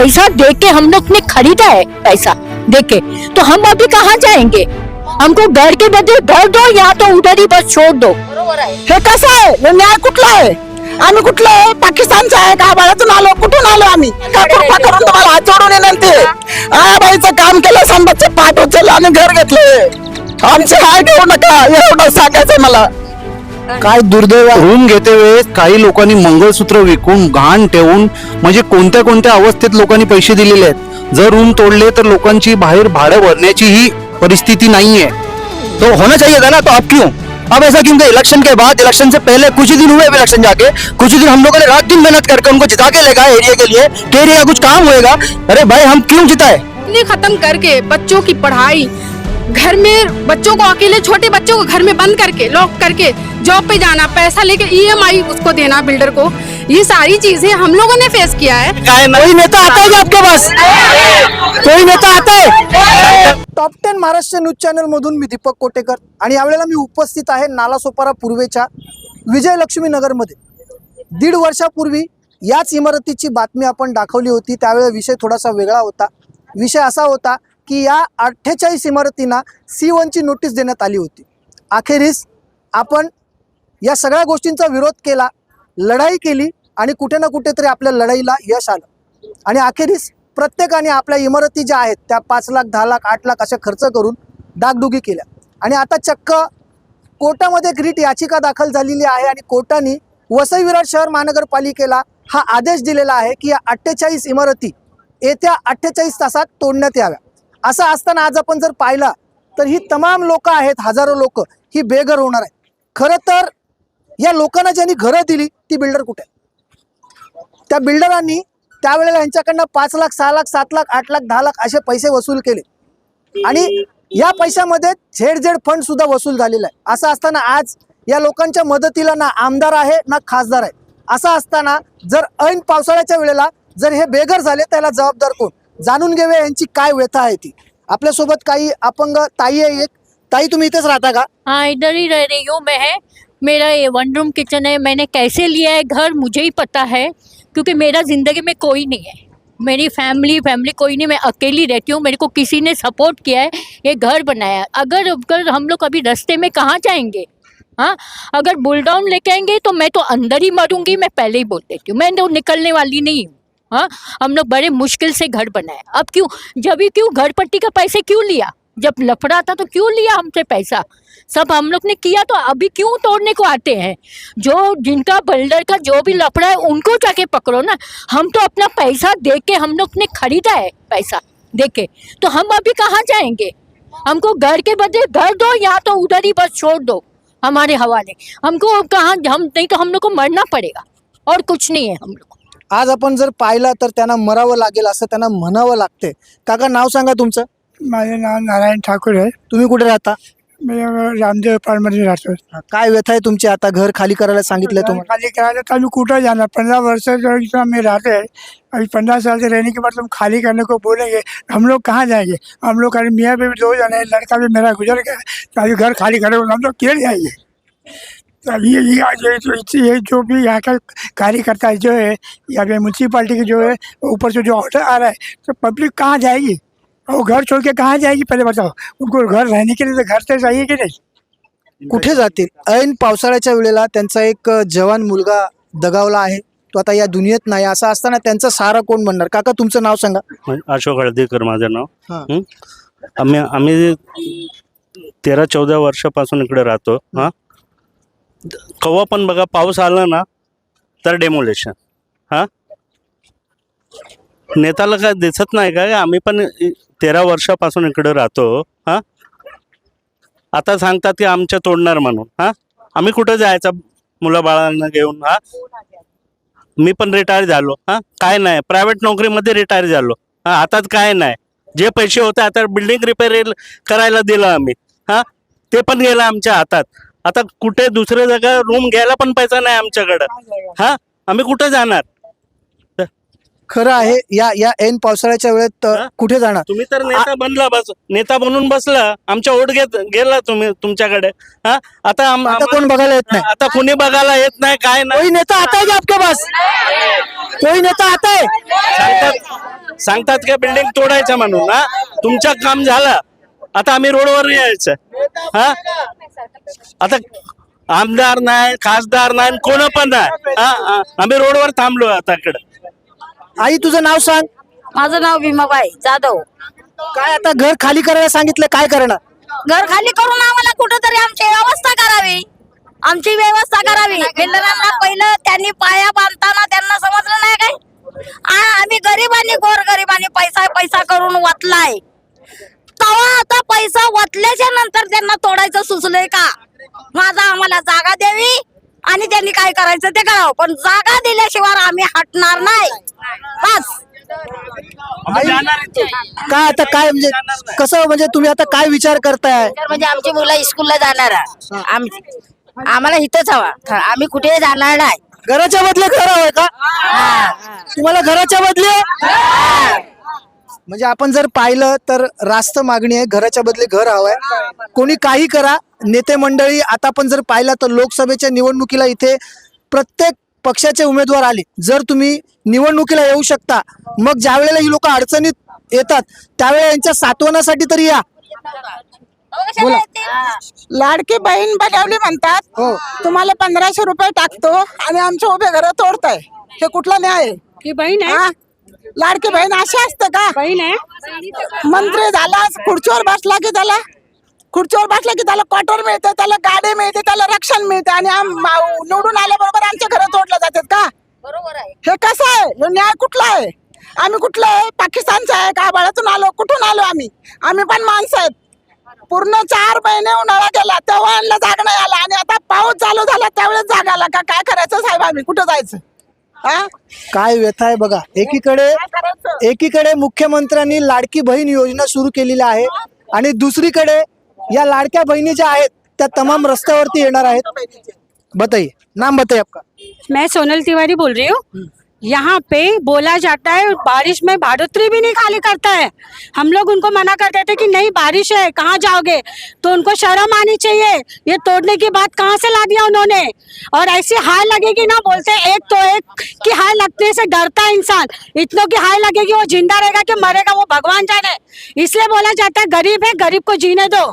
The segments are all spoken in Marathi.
पैसा दे के हम लोग ने खरीदा है पैसा दे के तो हम अभी कहाँ जाएंगे? हमको घर के बदले घर दो या तो उधर ही बस छोड़ दो। हे कसं आहे हे न्याय कुठला आहे आम्ही कुठलं आहे? पाकिस्तानचं आहे का? बाळातून आलो कुठून आलो आम्ही? का कृपा करून तुम्हाला हात जोडून विनंती आहे. काम केलं संडासचे पाठ उचललं आणि घर घेतले. आमचे हाय घेऊ नका. एवढं सांगायचंय मला. काय दुर्दैव रूम घेते वेळेस काही लोकांनी मंगळसूत्र विकून घाण ठेवून म्हणजे कोणत्या कोणत्या अवस्थेत लोकांनी पैसे दिलेले आहेत? जर रूम तोडले तर लोकांची बाहेर भाडं भरण्याची ही परिस्थिती नाहीये. तो होना चाहिए था ना तो अब क्यों? अब ऐसा क्यों कि इलेक्शन के बाद इलेक्शन से पहले कुछ ही दिन हुए इलेक्शन जाके कुछ ही दिन हम लोगों ने रात दिन मेहनत करके उनको जिता के लेगा एरिया के लिए। कि एरिया कुछ काम होएगा? अरे भाई हम क्यों जिताए? खत्म करके बच्चों की पढ़ाई घर में बच्चों को अकेले छोटे बच्चों को घर में बंद करके लॉक करके जॉब पे जाना पैसा लेके ईएमआई उसको देना बिल्डर को। ये सारी चीजें हम लोगों ने फेस किया है। कोई नेता आता है आपके पास? कोई नेता आता है? Top ten Maharashtra news channel मधून मी दीपक कोटेकर आणि यावेळेला मी उपस्थित आहे नालासोपारा पूर्वेच्या विजयलक्ष्मी नगरमध्ये. दीड वर्षापूर्वी याच इमारतीची बातमी आपण दाखवली होती. त्यावेळेला विषय थोडासा वेगळा होता. विषय असा होता की या अठ्ठेचाळीस इमारतींना सी वनची नोटीस देण्यात आली होती. अखेरीस आपण या सगळ्या गोष्टींचा विरोध केला लढाई केली आणि कुठे ना कुठेतरी आपल्या लढाईला यश आलं. आणि अखेरीस प्रत्येकाने आपल्या इमारती ज्या आहेत त्या पाच लाख दहा लाख आठ लाख अशा खर्च करून डागडुगी केल्या. आणि आता चक्क कोर्टामध्ये एक रीट याचिका दाखल झालेली आहे आणि कोर्टाने वसई विरार शहर महानगरपालिकेला हा आदेश दिलेला आहे की या अठ्ठेचाळीस इमारती येत्या अठ्ठेचाळीस तासात तोडण्यात याव्या. असं असताना आज आपण जर पाहिलं तर ही तमाम लोक आहेत हजारो लोक ही बेघर होणार आहे खरं तर या लोकांना ज्यांनी घरं दिली ती बिल्डर कुठे आहे? त्या बिल्डरांनी त्यावेळेला यांच्याकडनं पाच लाख सहा लाख सात लाख आठ लाख दहा लाख असे पैसे वसूल केले. आणि या पैशामध्ये झेड झेड फंड सुद्धा वसूल झालेला आहे. असं असताना आज या लोकांच्या मदतीला ना आमदार आहे ना खासदार आहे. असं असताना जर ऐन पावसाळ्याच्या वेळेला जर हे बेघर झाले त्याला जबाबदार कोण? जाणून व्यथा आहे ती. आपल्यासोबत काही अपंग ताई आहे एक. ताई, तुम्ही इथेच राहता का? हाँ इधर ही रह रही हूँ मैं. है मेरा ये वन रूम किचन है. मैंने कैसे लिया है घर, मुझे ही पता है, क्योंकि मेरा ज़िंदगी में कोई नहीं है. मेरी फैमिली फैमिली कोई नहीं. मैं अकेली रहती हूँ. मेरे को किसी ने सपोर्ट किया है, ये घर बनाया अगर अगर हम लोग अभी रास्ते में कहाँ जाएँगे? हाँ अगर बुलडाउन लेके आएँगे तो मैं तो अंदर ही मरूँगी. मैं पहले ही बोल देती हूँ. मैं तो निकलने वाली नहीं हूँ. हाँ हम लोग बड़े मुश्किल से घर बनाए अब क्यों, जब भी क्यों घर पट्टी का पैसे क्यों लिया? जब लफड़ा था तो क्यों लिया हमसे पैसा? सब हम लोग ने किया तो अभी क्यों तोड़ने को आते हैं? जो जिनका बिल्डर का जो भी लफड़ा है, उनको जाके पकड़ो ना। हम तो अपना पैसा दे के हम लोग ने खरीदा है पैसा दे के तो हम अभी कहाँ जाएँगे? हमको घर के बदले घर दो या तो उधर ही बस छोड़ दो हमारे हवाले। हमको कहाँ, हम, नहीं तो हम लोग को मरना पड़ेगा। और कुछ नहीं है हम लोग। आज आपण जर पाहिलं तर त्यांना मरावं लागेल असं त्यांना म्हणावं लागते. काका नाव सांगा तुमचं? माझे नाव नारायण ठाकूर आहे. तुम्ही कुठे राहता? मी रामदेव पारमध्ये राहतो. काय व्यथा आहे तुमची आता? घर खाली करायला सांगितलंय तुम्हाला खाली करायला तो आम्ही कुठं जाणार? पंद्रह वर्ष जो इसमें हम रहते हैं अभी पंद्रह साल से रहने के बाद तुम खाली करने को बोलेंगे हम लोग कहाँ जाएंगे? हम लोग मियाँ भी दो जने हैं लड़का भी मेरा गुजर गया तो अभी घर खाली करे हम लोग क्यों जाएंगे? ये ये जो ये जो भी यहाँ का कार्यकर्ता है जो है या फिर म्यूनसिपाल्टी की जो है ऊपर से जो ऑर्डर आ रहा है तो पब्लिक कहाँ जाएगी? वो घर छोड़ के कहाँ जाएगी? पहले बताओ उनको घर रहने के लिए तो घर तो चाहिए कि नहीं? कुठे जातील? ऐन पावसाळ्याच्या वेळेला त्यांचा एक जवान मुलगा दगावला आहे. तो आता या दुनियेत नाही. असं असताना त्यांचा सारा कोण बनणार काका तुमचं नाव सांगा. अशोक हळदीकर माझं नाव? आम्ही आम्ही तेरा चौदा वर्षापासून इकडे राहतो. हा? कवा पण बघा पाऊस आला ना तर डेमोलेशन हां? नेताला काय दिसत नाही का? आम्ही पण तेरा वर्षापासून इकडे राहतो हां? आता सांगतात की आमच्या तोडणार म्हणून हां? आम्ही कुठं जायचं मुलं बाळांना घेऊन हां? मी पण रिटायर झालो हां? काय नाही प्रायव्हेट नोकरीमध्ये रिटायर झालो. हां हातात काय नाही. जे पैसे होते आता बिल्डिंग रिपेअर करायला दिलं आम्ही हां? ते पण गेलं आमच्या हातात. आता कुठे दुसऱ्या जागा रूम घ्यायला पण पैसा नाही आमच्याकडं. हा? आम्ही कुठे जाणार? खरं आहे या या ऐन पावसाळ्याच्या वेळेत? कुठे जाणार? तुम्ही तर नेता बनला बस नेता बनून बसला. आमच्या ओढ घेत गेला तुम्ही तुमच्याकडे. हा? आता कोण बघायला येत नाही? आता कुणी बघायला येत नाही काय नाही. कोई नेता आता है क्या आपके पास? कोई नेता आता है सांगतात सांगतात की बिल्डिंग तोडायचं म्हणून हा? तुमचं काम झालं. आता आम्ही रोडवर यायचं. हा? आता आमदार नाही खासदार नाही कोण पण नाही. हा हा. आम्ही रोडवर थांबलो आता इकडे. आई तुझं नाव सांग. माझं नाव भीमाबाई जाधव. काय आता घर खाली करायला सांगितलं काय करणार? घर खाली करून आम्हाला कुठंतरी आमची व्यवस्था करावी. आमची व्यवस्था करावी. बिल्डरांना पहिलं त्यांनी पाया बांधताना त्यांना समजलं नाही काय? आ- आम्ही गरिबांनी गोर गरिबांनी पैसा पैसा करून वतलाय तेव्हा आता पैसा वतल्याच्या नंतर त्यांना तोडायचं सुचलंय का? माझा आम्हाला जागा द्यावी आणि त्यांनी काय करायचं ते करावं. पण जागा दिल्याशिवाय आम्ही हटणार नाही. बस. काय आता काय म्हणजे कसं म्हणजे तुम्ही आता काय विचार करताय? म्हणजे आमची मुलं स्कूलला जाणार. आम्हाला इथंच हवा. थ- आम्ही कुठे जाणार नाही. घराच्या बदले घर का? तुम्हाला घराच्या बदले म्हणजे आपण जर पाहिलं तर रास्त मागणी आहे घराच्या बदले घर हवंय कोणी काही करा नेते मंडळी आता आपण जर पाहिलं तर लोकसभेच्या निवडणुकीला इथे प्रत्येक पक्षाचे उमेदवार आले जर तुम्ही निवडणुकीला येऊ शकता मग ज्या वेळेला ही लोक अडचणीत येतात त्यावेळेला यांच्या सात्वनासाठी तरी या बोला. लाडकी बहीण बनवली म्हणतात हो. तुम्हाला पंधराशे रुपये टाकतो आणि आमचे उभे घर तोडताय हे कुठला न्याय आहे? की बहीण हा? लाडकी बहीण अशी असते का? बहीण आहे. मंत्री झाला खुर्चीवर बसला की त्याला खुर्चीवर बसला की त्याला क्वार्टर मिळते त्याला गाडी मिळते त्याला रक्षण मिळते आणि निवडून आल्याबरोबर आमच्या घर तोडले जातात का? बरोबर आहे. हे कसं आहे? हे न्याय कुठला आहे? आम्ही कुठलं आहे? पाकिस्तानचं आहे का? बाळातून आलो कुठून आलो आम्ही? आम्ही पण माणसं आहेत. पूर्ण चार महिने उन्हाळा गेला तेव्हा आणला जाग नाही आला आणि आता पाऊस चालू झाला त्यावेळेस जाग आला का? काय करायचं साहेब? आम्ही कुठं जायचं? हा? काय व्यथा आहे बघा. एकीकडे एकीकडे मुख्यमंत्र्यांनी लाडकी बहीण योजना सुरू केलेली आहे आणि दुसरीकडे या लाडक्या बहिणी ज्या आहेत त्या तमाम रस्त्यावरती येणार आहेत. बताइए नाम बताइए आपका. मैं सोनल तिवारी बोल रही हूँ। यहाँ पे बोला जाता है, बारिश में भाड़ोत्री भी नहीं खाली करता है। हम लोग उनको मना करते थे कि नहीं, बारिश है, कहाँ जाओगे? तो उनको शर्म आनी चाहिए। ये तोड़ने की बात कहाँ से ला दिया उन्होंने? और ऐसी हाय लगेगी ना बोलते एक तो एक की हाय लगने से डरता है इंसान। इतनों की हाय लगेगी वो ज़िंदा रहेगा कि मरेगा, वो भगवान जाने। इसलिए बोला जाता है, गरीब है, गरीब को जीने दो।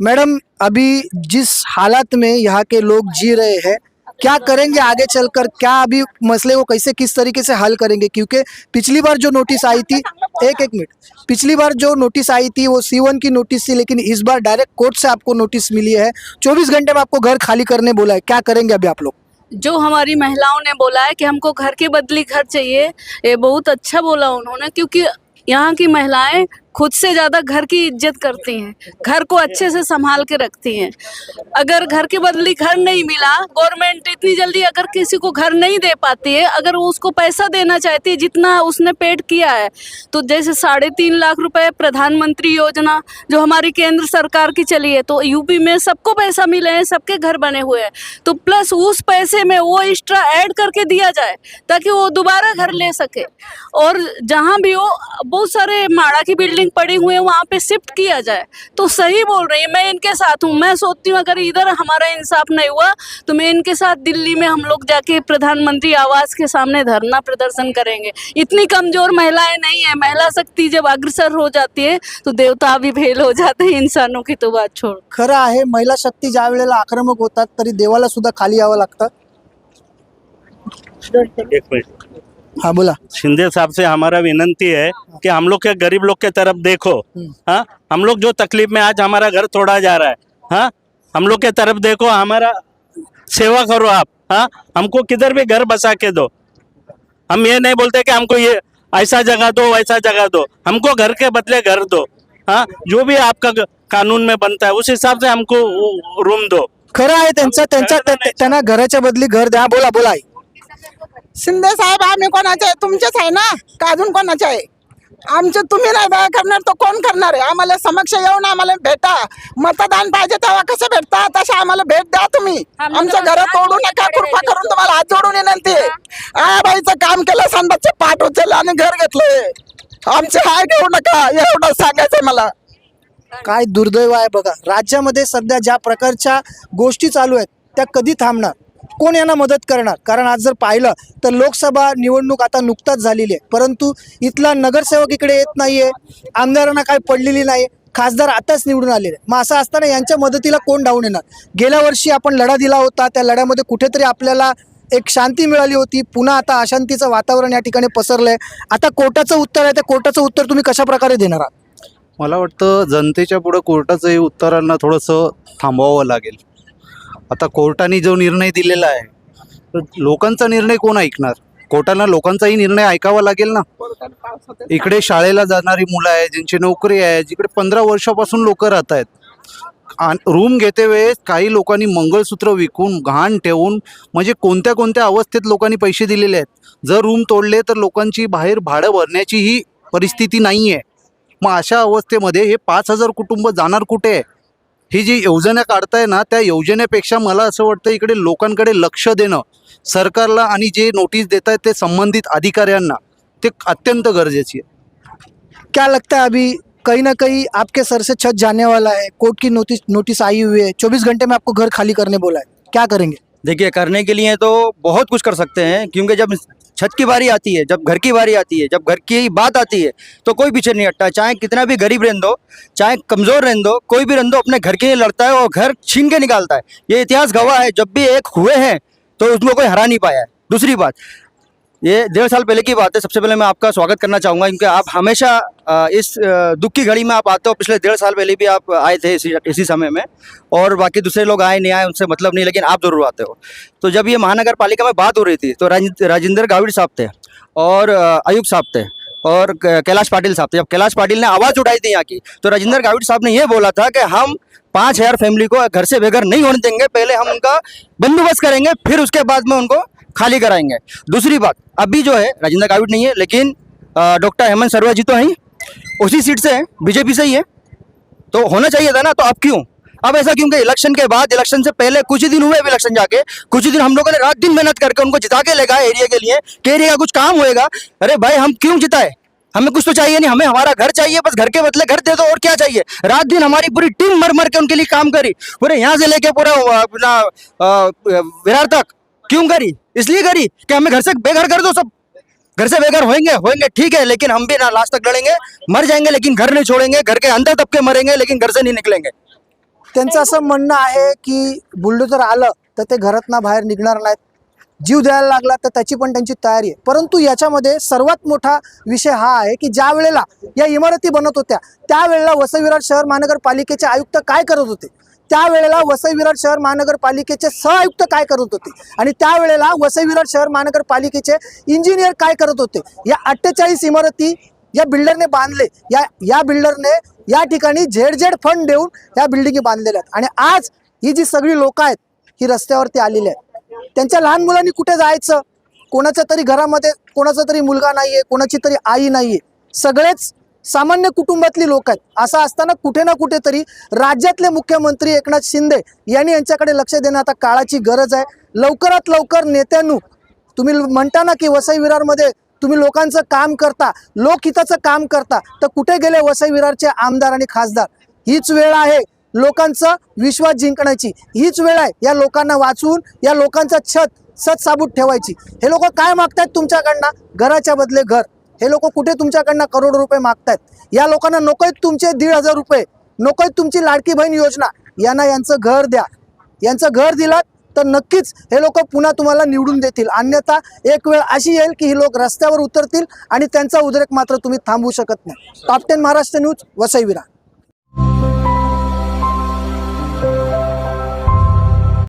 मैडम, अभी जिस हालत में यहाँ के लोग जी रहे हैं क्या करेंगे आगे चलकर? क्या अभी मसले को कैसे, किस तरीके से हल करेंगे? क्योंकि पिछली बार जो नोटिस आई थी, एक एक मिनट। पिछली बार जो नोटिस आई थी, वो सी वन की नोटिस थी, लेकिन इस बार डायरेक्ट कोर्ट से आपको नोटिस मिली है। चौबीस घंटे में आपको घर खाली करने बोला है। क्या करेंगे अभी आप लोग? जो हमारी महिलाओं ने बोला है कि हमको घर के बदली घर चाहिए, ये बहुत अच्छा बोला उन्होंने, क्योंकि यहाँ की महिलाएँ खुद से ज़्यादा घर की इज़्ज़त करती हैं, घर को अच्छे से संभाल के रखती हैं। अगर घर के बदली घर नहीं मिला गवर्नमेंट इतनी जल्दी अगर किसी को घर नहीं दे पाती है, अगर वो उसको पैसा देना चाहती है, जितना उसने पेड किया है तो जैसे साढ़े तीन लाख रुपए प्रधानमंत्री योजना जो हमारी केंद्र सरकार की चली है तो यूपी में सबको पैसा मिले हैं, सबके घर बने हुए हैं। तो प्लस उस पैसे में वो एक्स्ट्रा ऐड करके दिया जाए, ताकि वो दोबारा घर ले सके। और जहाँ भी हो, बहुत सारे माड़ा की बिल्डिंग पड़ी हुई है वहाँ पे शिफ्ट किया जाए। तो सही बोल रही है मैं इनके साथ हूँ। मैं सोचती हूँ अगर इधर हमारा इंसाफ नहीं हुआ तो मैं इनके साथ दिल्ली में हम लोग जाके प्रधानमंत्री आवास के सामने धरना प्रदर्शन करेंगे। इतनी कमज़ोर महिलाएँ नहीं है महिला शक्ति जब अग्रसर हो जाती है तो देवता भी फेल हो जाते हैं इंसानों की तो बात छोड़। खरं आहे महिला शक्ती ज्या वेळेला आक्रमक होतात तरी देवाला सुद्धा खाली यावं लागतं. एक मिनट. हा बोला। शिंदे साहब से हमारा विनंती है कि हम लोग के गरीब लोग के तरफ़ देखो। हाँ हम लोग जो तकलीफ़ में आज हमारा घर तोड़ा जा रहा है हाँ हम लोग के तरफ़ देखो हमारा सेवा करो आप हाँ हमको किधर भी घर बसा के दो। हम ये नहीं बोलते कि हमको ये ऐसा जगह दो वैसा जगह दो हमको घर के बदले घर दो हाँ जो भी आपका कानून में बनता है उस हिसाब से हमको रूम दो। खरं आहे त्यांचं त्यांना घराच्या बदली घर द्या बोला बोला आई। शिंदे साहेब आम्ही कोणाचे आहे? तुमचेच आहे ना? का अजून कोणाचे आहे? आमचे तुम्ही नाही दया करणार तर कोण करणार आहे? आम्हाला समक्ष येऊन आम्हाला भेटा. मतदान पाहिजे तेव्हा कसं भेटता? तसे आम्हाला भेट द्या तुम्ही. आमच्या घरात तोडू नका कृपा करून तुम्हाला हात जोडून विनंती आहे. बाईचं काम केलं संडासचे पाठ उचलले आणि घर घेतलंय आमचे हाय घेऊ नका एवढं सांगायचंय मला. काय दुर्दैव आहे बघा. राज्यामध्ये सध्या ज्या प्रकारच्या गोष्टी चालू आहेत त्या कधी थांबणार? कोण यांना मदत करणार? कारण आज जर पाहिलं तर लोकसभा निवडणूक आता नुकताच झालेली आहे. परंतु इथला नगरसेवक इकडे येत नाही आहे आमदारांना काय पडलेली नाही खासदार आताच निवडून आलेले आहे. मग असं असताना यांच्या मदतीला कोण धावून येणार? गेल्या वर्षी आपण लढा दिला होता त्या लढ्यामध्ये कुठेतरी आपल्याला एक शांती मिळाली होती. पुन्हा आता अशांतीचं वातावरण या ठिकाणी पसरलंय. आता कोर्टाचं उत्तर आहे त्या कोर्टाचं उत्तर तुम्ही कशा प्रकारे देणार आहात? मला वाटतं जनतेच्या पुढं कोर्टाचंही उत्तरांना थोडंसं थांबवावं लागेल. आता कोर्टाने जो निर्णय दिलेला आहे तर लोकांचा निर्णय कोण ऐकणार? कोर्टाला लोकांचाही निर्णय ऐकावा लागेल ना? इकडे शाळेला जाणारी मुलं आहे ज्यांची नोकरी आहे जिकडे पंधरा वर्षापासून लोक राहत आहेत. रूम घेते वेळेस काही लोकांनी मंगळसूत्र विकून घाण ठेवून म्हणजे कोणत्या कोणत्या अवस्थेत लोकांनी पैसे दिलेले आहेत. जर रूम तोडले तर लोकांची बाहेर भाडं भरण्याची ही परिस्थिती नाही आहे मग अशा अवस्थेमध्ये हे पाच हजार कुटुंब जाणार कुठे? आहे ही जी योजना काढताय ना त्या योजनेपेक्षा मला असं वाटतं इकडे लोकांकडे लक्ष देणं सरकारला आणि जे नोटीस देत आहेत ते संबंधित अधिकाऱ्यांना ते अत्यंत गरजेची आहे. क्या लगता है अभी कहीं ना कहीं आपके सर से छत जाने वाला है कोर्ट की नोटिस नोटिस आई हुई है चौबीस घंटे में आपको घर खाली करने बोला है क्या करेंगे? देखिए करने के लिए तो बहुत कुछ कर सकते हैं क्योंकि जब छत की बारी आती है, जब घर की बारी आती है, जब घर की बात आती है तो कोई पीछे नहीं हटता। चाहे कितना भी गरीब रहने दो, चाहे कमज़ोर रहने दो, कोई भी रहने दो, अपने घर के लिए लड़ता है और घर छीन के निकालता है। ये इतिहास गवाह है, जब भी एक हुए हैं तो उसमें कोई हरा नहीं पाया है। दूसरी बात ये डेढ़ साल पहले की बात है। सबसे पहले मैं आपका स्वागत करना चाहूँगा, क्योंकि आप हमेशा इस दुख की घड़ी में आप आते हो। पिछले डेढ़ साल पहले भी आप आए थे इसी इसी समय में, और बाकी दूसरे लोग आए, नहीं आए, उनसे मतलब नहीं, लेकिन आप ज़रूर आते हो। तो जब ये महानगर पालिका में बात हो रही थी तो राजेंद्र गाविड़ साहब थे, और आयुक्त साहब थे। और कैलाश पाटिल साहब थे। जब कैलाश पाटिल ने आवाज़ उठाई थी यहाँ की तो राजेंद्र गाविड़ साहब ने ये बोला था कि हम पाँच हज़ार फैमिली को घर से बेघर नहीं होने देंगे, पहले हम उनका बंदोबस्त करेंगे, फिर उसके बाद में उनको खाली कराएँगे। दूसरी बात, अभी जो है, राजेंद्र गाविड नहीं है, लेकिन डॉक्टर हेमंत सरवा जी तो हैं उसी सीट से हैं, बीजेपी से ही है। तो होना चाहिए था ना तो आप क्यों? अब ऐसा क्योंकि इलेक्शन के बाद, इलेक्शन से पहले कुछ ही दिन हुए अभी इलेक्शन जाके, कुछ ही दिन हम लोगों ने रात दिन मेहनत करके उनको जिता के लेगा एरिया के लिए, कि एरिया का कुछ काम होएगा। अरे भाई, हम क्यों जिताए? हमें कुछ तो चाहिए नहीं, हमें हमारा घर चाहिए, बस घर के बदले घर दे दो, और क्या चाहिए? रात दिन हमारी पूरी टीम मर मर के उनके लिए काम करी। पूरे यहाँ से लेके पूरा अपना विरार तक। क्यों करी? इसलिए करी कि हमें घर से बेघर कर दो सब। घर से बेघर होंगे होंगे ठीक है, लेकिन हम भी ना लास्ट तक लड़ेंगे, मर जाएँगे, लेकिन घर नहीं छोड़ेंगे, घर के अंदर दबके मरेंगे, लेकिन घर से नहीं निकलेंगे। त्यांचं असं म्हणणं आहे की बुलडोजर आलं तर ते घरातनं बाहेर निघणार नाहीत. जीव द्यायला लागला तर त्याची पण त्यांची तयारी आहे. परंतु याच्यामध्ये सर्वात मोठा विषय हा आहे की ज्या वेळेला या इमारती बनत होत्या त्यावेळेला वसई शहर महानगरपालिकेचे आयुक्त काय करत होते? त्यावेळेला वसई विरार शहर महानगरपालिकेचे सहआयुक्त काय करत होते? आणि त्यावेळेला वसई विरार शहर महानगरपालिकेचे इंजिनियर काय करत होते? या अठ्ठेचाळीस इमारती या बिल्डरने बांधले. या या बिल्डरने या ठिकाणी झेड झेड फंड देऊन या बिल्डिंगी बांधलेल्या आहेत. आणि आज ही जी सगळी लोक आहेत ही रस्त्यावरती आलेली आहेत. त्यांच्या लहान मुलांनी कुठे जायचं? कोणाच्या तरी घरामध्ये कोणाचा तरी मुलगा नाहीये कोणाची तरी आई नाहीये. सगळेच सामान्य कुटुंबातली लोक आहेत. असं असताना कुठे ना कुठेतरी राज्यातले मुख्यमंत्री एकनाथ शिंदे यांनी यांच्याकडे लक्ष देणं आता काळाची गरज आहे. लवकरात लवकर नेत्यांनू तुम्ही म्हणता ना की वसई विरारमध्ये तुम्ही लोकांचं काम करता लोकहिताचं काम करता तर कुठे गेले वसई विरारचे आमदार आणि खासदार? हीच वेळ आहे लोकांचा विश्वास जिंकण्याची. हीच वेळ आहे या लोकांना वाचवून या लोकांचं छत सत साबूत ठेवायची. हे लोक काय मागतायत तुमच्याकडनं? घराच्या बदले घर. हे लोक कुठे तुमच्याकडनं करोड रुपये मागतायत? या लोकांना नकोयत तुमचे दीड हजार रुपये नकोयत तुमची लाडकी बहीण योजना. यांना यांचं घर द्या. यांचं घर दिलात तर नक्कीच हे लोक पुन्हा तुम्हाला निवडून देतील. अन्यथा एक वेळ अशी येईल की ही लोक रस्त्यावर उतरतील आणि त्यांचा उद्रेक मात्र तुम्ही थांबवू शकत नाही. Top ten Maharashtra news वसईविरा